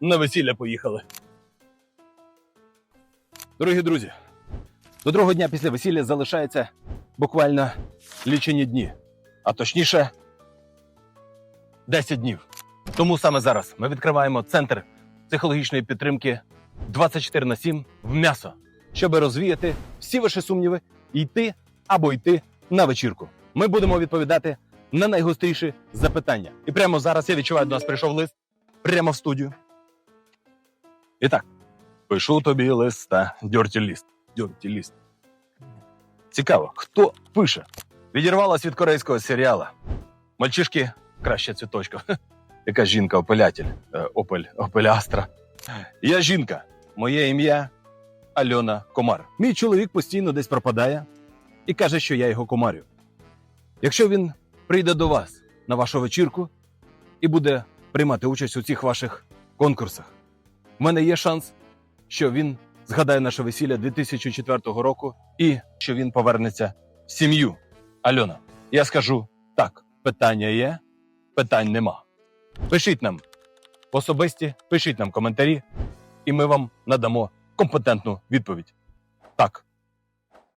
На весілля поїхали. Дорогі друзі, до другого дня після весілля залишається буквально лічені дні, а точніше 10 днів. Тому саме зараз ми відкриваємо центр психологічної підтримки 24 на 7 в м'ясо, щоб розвіяти всі ваші сумніви і йти або йти на вечірку. Ми будемо відповідати на найгостріші запитання. І прямо зараз я відчуваю, до нас прийшов лист прямо в студію. І так, пишу тобі листа, дьорті ліст. Дьорті ліст. Цікаво, хто пише? Відірвалась від корейського серіала. Мальчишки краще цвіточка. Яка жінка опилятель. Е, Опель, опелястра. Я жінка. Моє ім'я Альона Комар. Мій чоловік постійно десь пропадає і каже, що я його комарю. Якщо він прийде до вас на вашу вечірку і буде приймати участь у цих ваших конкурсах, в мене є шанс, що він згадає наше весілля 2004 року і що він повернеться в сім'ю. Альона, я скажу так: питання є, питань нема. Пишіть нам особисті, пишіть нам коментарі, і ми вам надамо компетентну відповідь. Так